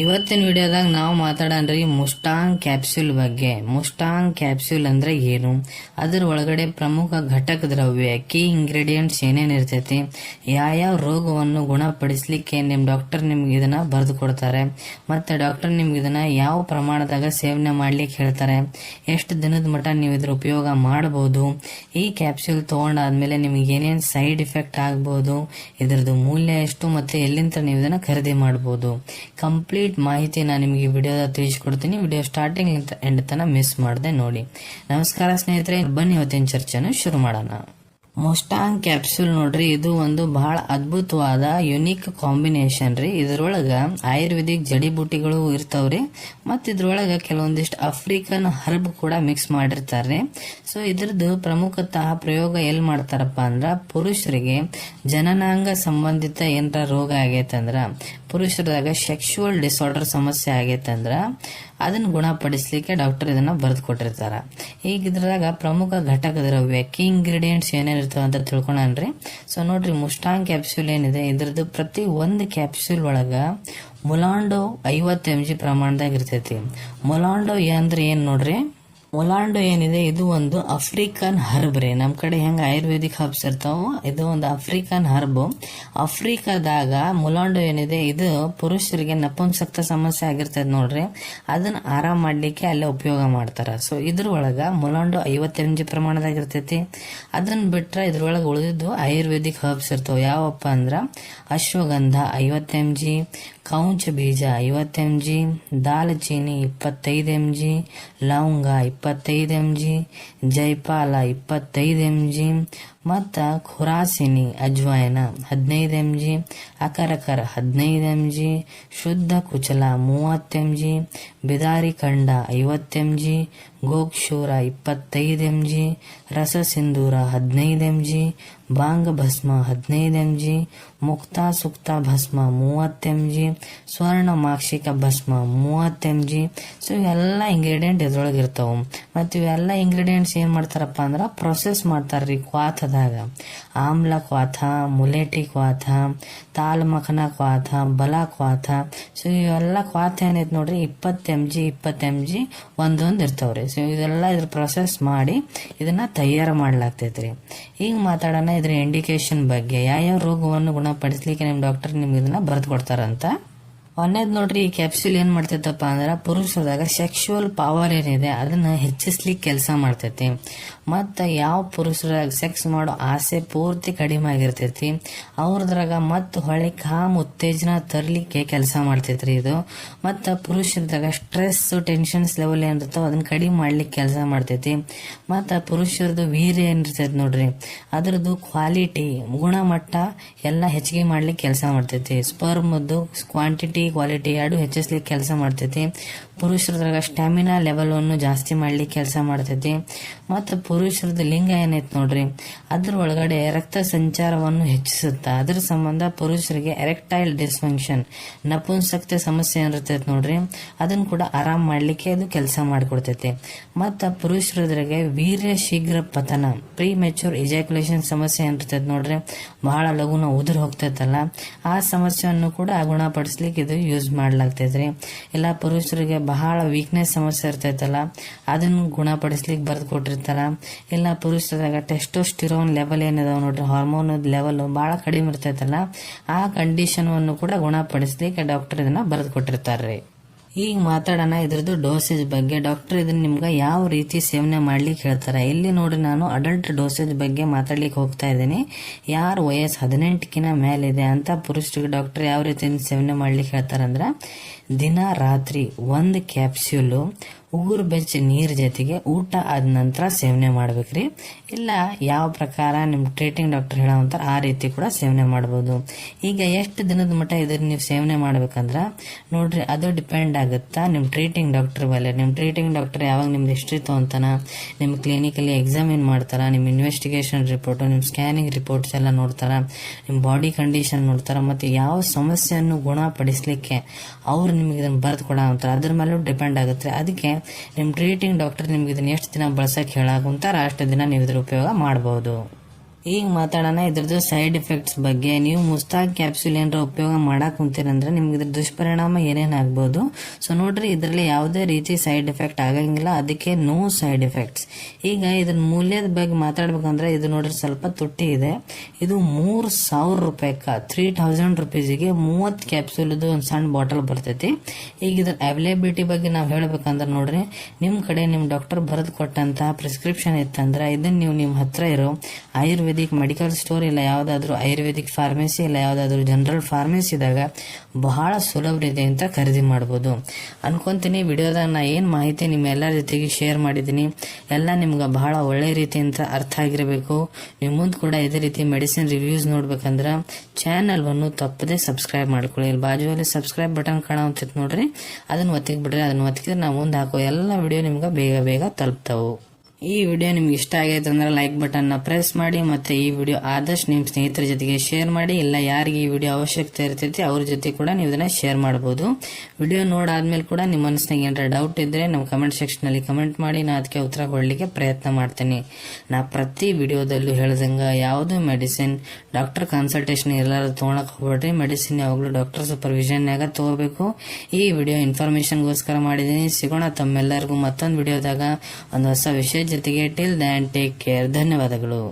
ಇವತ್ತಿನ ವಿಡಿಯೋದಾಗ ನಾವು ಮಾತಾಡೋಣ್ರಿ ಮುಸ್ಟಾಂಗ್ ಕ್ಯಾಪ್ಸ್ಯೂಲ್ ಬಗ್ಗೆ. ಮುಸ್ಟಾಂಗ್ ಕ್ಯಾಪ್ಸ್ಯೂಲ್ ಅಂದ್ರೆ ಏನು? ಅದ್ರ ಒಳಗಡೆ ಪ್ರಮುಖ ಘಟಕ ದ್ರವ್ಯ ಕೀ ಇಂಗ್ರೀಡಿಯೆಂಟ್ಸ್ ಏನೇನು ಇರ್ತೈತಿ, ಯಾವ್ಯಾವ ರೋಗವನ್ನು ಗುಣಪಡಿಸಲಿಕ್ಕೆ ನಿಮ್ಮ ಡಾಕ್ಟರ್ ನಿಮ್ಗೆ ಇದನ್ನ ಬರೆದು ಕೊಡ್ತಾರೆ, ಮತ್ತೆ ಡಾಕ್ಟರ್ ನಿಮ್ಗೆ ಇದನ್ನ ಯಾವ ಪ್ರಮಾಣದಾಗ ಸೇವನೆ ಮಾಡ್ಲಿಕ್ಕೆ ಹೇಳ್ತಾರೆ, ಎಷ್ಟು ದಿನದ ಮಟ್ಟ ನೀವು ಇದ್ರ ಉಪಯೋಗ ಮಾಡಬಹುದು ಈ ಕ್ಯಾಪ್ಸ್ಯೂಲ್ ತಗೊಂಡಾದ್ಮೇಲೆ ನಿಮ್ಗೆ ಏನೇನು ಸೈಡ್ ಇಫೆಕ್ಟ್ ಆಗ್ಬೋದು, ಇದರದ್ದು ಮೂಲ್ಯ ಎಷ್ಟು, ಮತ್ತೆ ಎಲ್ಲಿಂದ ನೀವು ಇದನ್ನ ಖರೀದಿ ಮಾಡಬಹುದು ಕಂಪ್ಲೀಟ್ ಮಾಹಿತಿ ನಾನು ನಿಮಗೆ ವಿಡಿಯೋದ ತಿಳಿಸ್ಕೊಡ್ತೀನಿ. ವಿಡಿಯೋ ಸ್ಟಾರ್ಟಿಂಗ್ ಎಂಡ್ ತನ ಮಿಸ್ ಮಾಡದೆ ನೋಡಿ. ನಮಸ್ಕಾರ ಸ್ನೇಹಿತರೆ, ಬನ್ನಿ ಇವತ್ತಿನ ಚರ್ಚೆನ ಶುರು ಮಾಡೋಣ. ಮೊಸ್ಟಾಂಗ್ ಕ್ಯಾಪ್ಸೂಲ್ ನೋಡ್ರಿ, ಇದು ಒಂದು ಬಹಳ ಅದ್ಭುತವಾದ ಯುನೀಕ್ ಕಾಂಬಿನೇಷನ್ ರೀ. ಇದ್ರೊಳಗ ಆಯುರ್ವೇದಿಕ್ ಜಡಿಬೂಟಿಗಳು ಇರ್ತಾವ್ರಿ. ಮತ್ತ ಇದ್ರೊಳಗ ಕೆಲವೊಂದಿಷ್ಟು ಆಫ್ರಿಕನ್ ಹರ್ಬ್ ಕೂಡ ಮಿಕ್ಸ್ ಮಾಡಿರ್ತಾರೆ ಸೊ ಇದ್ರದ್ದು ಪ್ರಮುಖತಃ ಪ್ರಯೋಗ ಎಲ್ ಮಾಡ್ತಾರಪ್ಪ ಅಂದ್ರ, ಪುರುಷರಿಗೆ ಜನನಾಂಗ ಸಂಬಂಧಿತ ಏನರ ರೋಗ ಆಗೈತಂದ್ರ ಪುರುಷರದಾಗ ಸೆಕ್ಷುವಲ್ ಡಿಸಾರ್ಡರ್ ಸಮಸ್ಯೆ ಆಗೈತೆ ಅಂದ್ರೆ ಅದನ್ನ ಗುಣಪಡಿಸಲಿಕ್ಕೆ ಡಾಕ್ಟರ್ ಇದನ್ನ ಬರೆದು ಕೊಟ್ಟಿರ್ತಾರೆ ಈಗ ಇದ್ರದಾಗ ಪ್ರಮುಖ ಘಟಕ ದ್ರವ್ಯ ಕೀ ಇಂಗ್ರೀಡಿಯೆಂಟ್ಸ್ ಏನೇನಿರ್ತವೆ ಅಂತ ತಿಳ್ಕೊಳನ್ರಿ. ಸೊ ನೋಡ್ರಿ ಮುಸ್ಟಾಂಗ್ ಕ್ಯಾಪ್ಸ್ಯೂಲ್ ಏನಿದೆ, ಇದ್ರದ್ದು ಪ್ರತಿ ಒಂದು ಕ್ಯಾಪ್ಸ್ಯೂಲ್ ಒಳಗ ಮುಲಾಂಡೋ ಐವತ್ತು ಎಂ ಜಿ ಪ್ರಮಾಣದಾಗ ಇರ್ತೈತಿ. ಮುಲಾಂಡೋ ಅಂದ್ರೆ ಏನು ನೋಡ್ರಿ? ಮೊಲಾಂಡೋ ಏನಿದೆ, ಇದು ಒಂದು ಅಫ್ರಿಕನ್ ಹರ್ಬ್ ರೀ. ನಮ್ಮ ಕಡೆ ಹೆಂಗ ಆಯುರ್ವೇದಿಕ್ ಹರ್ಬ್ಸ್ ಇರ್ತಾವ, ಇದು ಒಂದು ಆಫ್ರಿಕನ್ ಹರ್ಬ್ ಆಫ್ರಿಕಾದಾಗ ಮೊಲಾಂಡೋ ಏನಿದೆ, ಇದು ಪುರುಷರಿಗೆ ನಪುಂಸಕ್ತ ಸಮಸ್ಯೆ ಆಗಿರ್ತದೆ ನೋಡ್ರಿ. ಅದನ್ನ ಆರಾಮ ಮಾಡ್ಲಿಕ್ಕೆ ಅಲ್ಲೇ ಉಪಯೋಗ ಮಾಡ್ತಾರ. ಸೊ ಇದ್ರೊಳಗ ಮೊಲಾಂಡೋ ಪ್ರಮಾಣದಾಗಿರ್ತೈತಿ ಪ್ರಮಾಣದಾಗ ಇರ್ತೈತಿ. ಅದನ್ನ ಬಿಟ್ಟರೆ ಇದ್ರೊಳಗೆ ಉಳಿದಿದ್ದು ಆಯುರ್ವೇದಿಕ್ ಹರ್ಬ್ಸ್ ಇರ್ತಾವ. ಯಾವಪ್ಪ ಅಂದ್ರೆ ಅಶ್ವಗಂಧ ಐವತ್ತು ಜಿ ಕೌಂಚ ಬೀಜ ಐವತ್ತು ಎಂ ಜಿ ದಾಲ್ಚೀನಿ ಇಪ್ಪತ್ತೈದು ಎಂ ಜಿ ಲವಂಗ ಇಪ್ಪತ್ತೈದು ಎಂ ಜಿ ಜೈಪಾಲ ಇಪ್ಪತ್ತೈದು ಎಂ ಜಿ ಮತ್ತ ಖುರಾಸಿನಿ ಅಜ್ವಾಯನ ಹದಿನೈದು ಎಂ ಜಿ ಅಕರಕರ ಹದಿನೈದು ಎಂ ಜಿ ಶುದ್ಧ ಕುಚಲ ಮೂವತ್ತು ಎಂ ಜಿ ಬಿದಾರಿ ಖಂಡ ಐವತ್ತು ಎಂ ಜಿ ಗೋಕ್ಷೂರ ಇಪ್ಪತ್ತೈದು ಎಂ ಜಿ ರಸ ಸಿಂಧೂರ ಹದಿನೈದು ಎಂ ಜಿ ಬಾಂಗ ಭಸ್ಮ ಹದಿನೈದು ಎಂ ಜಿ ಮುಕ್ತಾ ಸುಕ್ತ ಭಸ್ಮ ಮೂವತ್ತು ಎಂ ಜಿ ಸ್ವರ್ಣ ಮಾಕ್ಷಿಕ ಭಸ್ಮ ಮೂವತ್ತು ಎಂ ಜಿ ಸೊ ಇವೆಲ್ಲ ಇಂಗ್ರೀಡಿಯೆಂಟ್ ಇದ್ರೊಳಗೆ ಇರ್ತಾವೆ. ಮತ್ತು ಇವೆಲ್ಲ ಇಂಗ್ರೀಡಿಯೆಂಟ್ಸ್ ಏನು ಮಾಡ್ತಾರಪ್ಪ ಅಂದ್ರೆ ಪ್ರೊಸೆಸ್ ಮಾಡ್ತಾರ್ರಿ ಕ್ವಾಥದಾಗ ಆಮ್ಲ ಕ್ವಾಥ, ಮುಲೇಟಿ ಕ್ವಾಥ, ತಾಲ್ ಮಖನ ಕ್ವಾಥ, ಬಲ ಕ್ವಾಥ. ಸೊ ಇವೆಲ್ಲ ಕ್ವಾಥ ಏನೈತೆ ನೋಡ್ರಿ, ಇಪ್ಪತ್ತು ಎಂ ಜಿ ಇಪ್ಪತ್ತು ಎಂ ಜಿ ಒಂದೊಂದು ಇರ್ತಾವ್ರಿ. ಸೊ ಇದೆಲ್ಲ ಇದ್ರ ಪ್ರೊಸೆಸ್ ಮಾಡಿ ಇದನ್ನ ತಯಾರು ಮಾಡ್ಲಾಗ್ತೈತ್ರಿ. ಈಗ ಮಾತಾಡೋಣ ಇದ್ರ ಇಂಡಿಕೇಶನ್ ಬಗ್ಗೆ. ಯಾವ್ಯಾವ ರೋಗವನ್ನು ಗುಣಪಡಿಸ್ಲಿಕ್ಕೆ ನಿಮ್ಮ ಡಾಕ್ಟರ್ ನಿಮ್ಗೆ ಇದನ್ನ ಬರೆದು ಕೊಡ್ತಾರಂತ. ಒಂದೇದ್ ನೋಡ್ರಿ, ಈ ಕ್ಯಾಪ್ಸ್ಯೂಲ್ ಏನ್ ಮಾಡ್ತೈತಪ್ಪ ಅಂದ್ರೆ ಪುರುಷರದಾಗ ಸೆಕ್ಷುವಲ್ ಪವರ್ ಏನಿದೆ, ಅದನ್ನ ಹೆಚ್ಚಿಸ್ಲಿಕ್ಕೆ ಕೆಲಸ ಮಾಡ್ತೈತಿ. ಮತ್ತ ಯಾವ ಪುರುಷರಾಗ ಸೆಕ್ಸ್ ಮಾಡೋ ಆಸೆ ಪೂರ್ತಿ ಕಡಿಮೆ ಆಗಿರ್ತೈತಿ, ಅವ್ರದ್ರಾಗ ಮತ್ತ ಹೊಳೆ ಕಾಮ್ ಉತ್ತೇಜನ ತರ್ಲಿಕ್ಕೆ ಕೆಲಸ ಮಾಡ್ತೈತ್ರಿ ಇದು. ಮತ್ತ ಪುರುಷರದಾಗ ಸ್ಟ್ರೆಸ್ ಟೆನ್ಷನ್ಸ್ ಲೆವೆಲ್ ಏನಿರ್ತಾವ ಅದನ್ನ ಕಡಿಮೆ ಮಾಡ್ಲಿಕ್ಕೆ ಕೆಲಸ ಮಾಡ್ತೈತಿ. ಮತ್ತ ಪುರುಷರದು ವೀರ್ಯ ಏನಿರ್ತೈತಿ ನೋಡ್ರಿ, ಅದ್ರದ್ದು ಕ್ವಾಲಿಟಿ ಗುಣಮಟ್ಟ ಎಲ್ಲ ಹೆಚ್ಚಿಗೆ ಮಾಡ್ಲಿಕ್ಕೆ ಕೆಲಸ ಮಾಡ್ತೈತಿ. ಸ್ಪರ್ಮದ್ದು ಕ್ವಾಂಟಿಟಿ ಕ್ವಾಲಿಟಿ ಎರಡು ಹೆಚ್ಚಿಸ್ಲಿಕ್ಕೆ ಕೆಲಸ ಮಾಡ್ತೈತಿ. ಪುರುಷರದ್ರಾಗ ಸ್ಟ್ಯಾಮಿನಾ ಲೆವೆಲ್ ಅನ್ನು ಜಾಸ್ತಿ ಮಾಡ್ಲಿಕ್ಕೆ ಕೆಲಸ ಮಾಡ್ತೈತಿ. ಮತ್ತು ಪುರುಷರದ ಲಿಂಗ ಏನೈತೆ ನೋಡ್ರಿ, ಅದ್ರ ಒಳಗಡೆ ರಕ್ತ ಸಂಚಾರವನ್ನು ಹೆಚ್ಚಿಸುತ್ತ. ಅದ್ರ ಸಂಬಂಧ ಪುರುಷರಿಗೆ ಎರೆಕ್ಟೈಲ್ ಡಿಸ್ಫಂಕ್ಷನ್ ನಪುಂಸಕ್ತಿ ಸಮಸ್ಯೆ ಏನಿರ್ತೈತೆ ನೋಡ್ರಿ. ಅದನ್ನ ಕೂಡ ಆರಾಮ್ ಮಾಡ್ಲಿಕ್ಕೆ ಅದು ಕೆಲಸ ಮಾಡಿಕೊಡ್ತೈತಿ. ಮತ್ತು ಪುರುಷರದ್ರಾಗೆ ವೀರ್ಯ ಶೀಘ್ರ ಪತನ ಪ್ರೀ ಮೆಚೂರ್ ಇಜಾಕ್ಯುಲೇಷನ್ ಸಮಸ್ಯೆ ಏನಿರ್ತೈತೆ ನೋಡ್ರಿ. ಬಹಳ ಲಘುನ ಉದುರು ಹೋಗ್ತೈತಲ್ಲ, ಆ ಸಮಸ್ಯೆಯನ್ನು ಕೂಡ ಗುಣಪಡಿಸ್ಲಿಕ್ಕೆ ಇದು ಯೂಸ್ ಮಾಡ್ಲಾಗ್ತೈತ್ರಿ. ಎಲ್ಲ ಪುರುಷರಿಗೆ ಬಹಳ ವೀಕ್ನೆಸ್ ಸಮಸ್ಯೆ ಇರ್ತೈತಲ್ಲ, ಅದನ್ನು ಗುಣಪಡಿಸ್ಲಿಕ್ಕೆ ಬರೆದು ಕೊಟ್ಟಿರ್ತಾರ. ಎಲ್ಲ ಪುರುಷರಾಗ ಟೆಸ್ಟೋಸ್ಟಿರೋನ್ ಲೆವೆಲ್ ಏನಿದಾವೆ ನೋಡ್ರಿ ಹಾರ್ಮೋನ್ ಲೆವೆಲ್ ಬಹಳ ಕಡಿಮೆ ಇರ್ತೈತಲ್ಲ, ಆ ಕಂಡೀಷನ್ ಅನ್ನು ಕೂಡ ಗುಣಪಡಿಸ್ಲಿಕ್ಕೆ ಡಾಕ್ಟರ್ ಇದನ್ನ ಬರೆದು ಕೊಟ್ಟಿರ್ತಾರ್ರಿ. ಈಗ ಮಾತಾಡೋಣ. ಇದ್ರದ್ದು ಡೋಸೇಜ್ ಬಗ್ಗೆ ಡಾಕ್ಟರ್ ಇದನ್ನ ನಿಮ್ಗೆ ಯಾವ ರೀತಿ ಸೇವನೆ ಮಾಡ್ಲಿಕ್ಕೆ ಹೇಳ್ತಾರೆ? ಇಲ್ಲಿ ನೋಡಿ ನಾನು ಅಡಲ್ಟ್ ಡೋಸೇಜ್ ಬಗ್ಗೆ ಮಾತಾಡ್ಲಿಕ್ಕೆ ಹೋಗ್ತಾ ಇದ್ದೀನಿ. ಯಾರು ವಯಸ್ಸು ಹದಿನೆಂಟಕ್ಕಿನ ಮೇಲಿದೆ ಅಂತ ಪುರುಷರಿಗೆ ಡಾಕ್ಟರ್ ಯಾವ ರೀತಿ ಸೇವನೆ ಮಾಡ್ಲಿಕ್ಕೆ ಹೇಳ್ತಾರಂದ್ರ, ದಿನ ರಾತ್ರಿ ಒಂದು ಕ್ಯಾಪ್ಸ್ಯೂಲು ಉಗುರು ಬೆಚ್ಚ ನೀರ್ ಜೊತೆಗೆ ಊಟ ಆದ ನಂತರ ಸೇವನೆ ಮಾಡ್ಬೇಕ್ರಿ. ಇಲ್ಲ, ಯಾವ ಪ್ರಕಾರ ನಿಮ್ ಟ್ರೀಟಿಂಗ್ ಡಾಕ್ಟರ್ ಹೇಳೋಂತ ಆ ರೀತಿ ಕೂಡ ಸೇವನೆ ಮಾಡ್ಬೋದು. ಈಗ ಎಷ್ಟು ದಿನದ ಮಟ್ಟ ಇದ್ರ ನೀವು ಸೇವನೆ ಮಾಡ್ಬೇಕಂದ್ರ, ನೋಡ್ರಿ, ಅದು ಡಿಪೆಂಡ್ ಆಗುತ್ತಾ ನಿಮ್ ಟ್ರೀಟಿಂಗ್ ಡಾಕ್ಟರ್ ಮೇಲೆ. ನಿಮ್ ಟ್ರೀಟಿಂಗ್ ಡಾಕ್ಟರ್ ಯಾವಾಗ ನಿಮ್ದು ಹಿಸ್ಟ್ರಿ ತಗೊಂತಾನ, ನಿಮ್ ಕ್ಲಿನಿಕಲ್ಲಿ ಎಕ್ಸಾಮಿನ್ ಮಾಡ್ತಾರ, ನಿಮ್ ಇನ್ವೆಸ್ಟಿಗೇಷನ್ ರಿಪೋರ್ಟ್ ನಿಮ್ ಸ್ಕ್ಯಾನಿಂಗ್ ರಿಪೋರ್ಟ್ಸ್ ಎಲ್ಲ ನೋಡ್ತಾರ, ನಿಮ್ ಬಾಡಿ ಕಂಡೀಷನ್ ನೋಡ್ತಾರ, ಮತ್ತೆ ಯಾವ ಸಮಸ್ಯೆಯನ್ನು ಗುಣಪಡಿಸ್ಲಿಕ್ಕೆ ಅವ್ರು ನಿಮ್ಗೆ ಇದನ್ನ ಬರ್ದು ಕೊಡ ಅಂತಾರೆ, ಅದ್ರ ಮೇಲೂ ಡಿಪೆಂಡ್ ಆಗುತ್ತೆ. ಅದಕ್ಕೆ ನಿಮ್ ಟ್ರೀಟಿಂಗ್ ಡಾಕ್ಟರ್ ನಿಮ್ಗೆ ಇದನ್ನ ಎಷ್ಟು ದಿನ ಬಳಸಕ್ ಹೇಳಾಕುಂತಾರ ಅಷ್ಟು ದಿನ ನೀವು ಇದ್ರ ಉಪಯೋಗ ಮಾಡಬಹುದು ಈಗ ಮಾತಾಡೋಣ, ಇದ್ರದ್ದು ಸೈಡ್ ಎಫೆಕ್ಟ್ಸ್ ಬಗ್ಗೆ. ನೀವು ಮುಸ್ತಾಕ್ ಕ್ಯಾಪ್ಸುಲ್ ಏನಾರ ಉಪಯೋಗ ಮಾಡಕ್ ಕುಂತೀರಂದ್ರೆ ನಿಮ್ಗೆ ಇದ್ರ ದುಷ್ಪರಿಣಾಮ ಏನೇನು ಆಗ್ಬೋದು? ಸೊ ನೋಡ್ರಿ, ಇದರಲ್ಲಿ ಯಾವುದೇ ರೀತಿ ಸೈಡ್ ಎಫೆಕ್ಟ್ ಆಗಂಗಿಲ್ಲ. ಅದಕ್ಕೆ ನೋ ಸೈಡ್ ಎಫೆಕ್ಟ್ಸ್ ಈಗ ಇದ್ರ ಮೂಲ್ಯದ ಬಗ್ಗೆ ಮಾತಾಡ್ಬೇಕಂದ್ರೆ ಇದು ನೋಡ್ರಿ ಸ್ವಲ್ಪ ತುಟ್ಟಿ ಇದೆ. ಇದು ಮೂರು ಸಾವಿರ ರೂಪಾಯಿಕ ತ್ರೀ ಥೌಸಂಡ್ ರುಪೀಸಿಗೆ ಮೂವತ್ತು ಕ್ಯಾಪ್ಸೂಲ್ದು ಒಂದು ಸಣ್ಣ ಬಾಟಲ್ ಬರ್ತೈತಿ. ಈಗ ಇದ್ರ ಅವೈಲೇಬಿಲಿಟಿ ಬಗ್ಗೆ ನಾವು ಹೇಳಬೇಕಂದ್ರೆ ನೋಡ್ರಿ ನಿಮ್ಮ ಕಡೆ ನಿಮ್ಮ ಡಾಕ್ಟರ್ ಬರೆದು ಕೊಟ್ಟಂತಹ ಪ್ರಿಸ್ಕ್ರಿಪ್ಷನ್ ಇತ್ತಂದ್ರೆ ಇದನ್ನು ನೀವು ನಿಮ್ಮ ಹತ್ರ ಇರೋ ಆಯುರ್ವೇದಿಕ್ ಮೆಡಿಕಲ್ ಸ್ಟೋರ್ ಇಲ್ಲ, ಯಾವುದಾದ್ರೂ ಆಯುರ್ವೇದಿಕ್ ಫಾರ್ಮೆಸಿ ಇಲ್ಲ, ಯಾವುದಾದ್ರೂ ಜನರಲ್ ಫಾರ್ಮೆಸಿದಾಗ ಬಹಳ ಸುಲಭ ಅಂತ ಖರೀದಿ ಮಾಡ್ಬೋದು. ಅನ್ಕೊಂತೀನಿ ವಿಡಿಯೋದಾಗ ನಾ ಏನು ಮಾಹಿತಿ ನಿಮ್ಮೆಲ್ಲರ ಜೊತೆಗೆ ಶೇರ್ ಮಾಡಿದ್ದೀನಿ. ಎಲ್ಲ ನಿಮ್ಗೆ ಬಹಳ ಒಳ್ಳೆ ರೀತಿಯಿಂದ ಅರ್ಥ ಆಗಿರಬೇಕು. ನೀವು ಮುಂದೆ ಕೂಡ ಇದೇ ರೀತಿ ಮೆಡಿಸಿನ್ ರಿವ್ಯೂಸ್ ನೋಡ್ಬೇಕಂದ್ರೆ ಚಾನಲ್ವನ್ನು ತಪ್ಪದೆ ಸಬ್ಸ್ಕ್ರೈಬ್ ಮಾಡ್ಕೊಳ್ಳಿ. ಇಲ್ಲಿ ಬಾಜುವಲ್ಲಿ ಸಬ್ಸ್ಕ್ರೈಬ್ ಬಟನ್ ಕಾಣುತ್ತಿತ್ತು ನೋಡ್ರಿ. ಅದನ್ನ ಒತ್ತಿಗೆ ಬಿಡ್ರಿ, ಅದನ್ನ ಒತ್ತಿದ್ರೆ ನಾವು ಮುಂದೆ ಹಾಕೋ ಎಲ್ಲ ವಿಡಿಯೋ ನಿಮ್ಗೆ ಬೇಗ ಬೇಗ ತಲುಪ್ತಾವು. ಈ ವಿಡಿಯೋ ನಿಮ್ಗೆ ಇಷ್ಟ ಆಗೈತೆ ಅಂದ್ರೆ ಲೈಕ್ ಬಟನ್ನ ಪ್ರೆಸ್ ಮಾಡಿ ಮತ್ತೆ ಈ ವಿಡಿಯೋ ಆದಷ್ಟು ನಿಮ್ಮ ಸ್ನೇಹಿತರ ಜೊತೆಗೆ ಶೇರ್ ಮಾಡಿ. ಇಲ್ಲ ಯಾರಿಗೆ ಈ ವಿಡಿಯೋ ಅವಶ್ಯಕತೆ ಇರ್ತೈತಿ ಅವ್ರ ಜೊತೆ ಕೂಡ ನೀವು ಇದನ್ನ ಶೇರ್ ಮಾಡಬಹುದು ವಿಡಿಯೋ ನೋಡಾದ್ಮೇಲೆ ಕೂಡ ನಿಮ್ಮ ಮನಸ್ಸಿನಾಗ ಏನಾರ ಡೌಟ್ ಇದ್ರೆ ನಮ್ಮ ಕಮೆಂಟ್ ಸೆಕ್ಷನ್ ಅಲ್ಲಿ ಕಮೆಂಟ್ ಮಾಡಿ. ನಾ ಅದಕ್ಕೆ ಉತ್ತರ ಕೊಡಲಿಕ್ಕೆ ಪ್ರಯತ್ನ ಮಾಡ್ತೀನಿ. ನಾ ಪ್ರತಿ ವಿಡಿಯೋದಲ್ಲೂ ಹೇಳ್ದಂಗೆ ಯಾವುದು ಮೆಡಿಸಿನ್ ಡಾಕ್ಟರ್ ಕನ್ಸಲ್ಟೇಷನ್ ಎಲ್ಲಾರು ತೊಗೊಳಕ್ ಹೋಗ್ಬೇಡ್ರಿ. ಮೆಡಿಸಿನ್ ಯಾವಾಗಲೂ ಡಾಕ್ಟರ್ ಸೂಪರ್ವಿಷನ್ನಾಗ ತಗೋಬೇಕು. ಈ ವಿಡಿಯೋ ಇನ್ಫಾರ್ಮೇಷನ್ಗೋಸ್ಕರ ಮಾಡಿದ್ದೀನಿ. ಸಿಗೋಣ ತಮ್ಮೆಲ್ಲರಿಗೂ ಮತ್ತೊಂದು ವಿಡಿಯೋದಾಗ. ಒಂದು ಹೊಸ ವಿಷಯ ಜೊತೆಗೆ ಟಿಲ್ ದ್ಯಾನ್ ಟೇಕ್ ಕೇರ್ ಧನ್ಯವಾದಗಳು.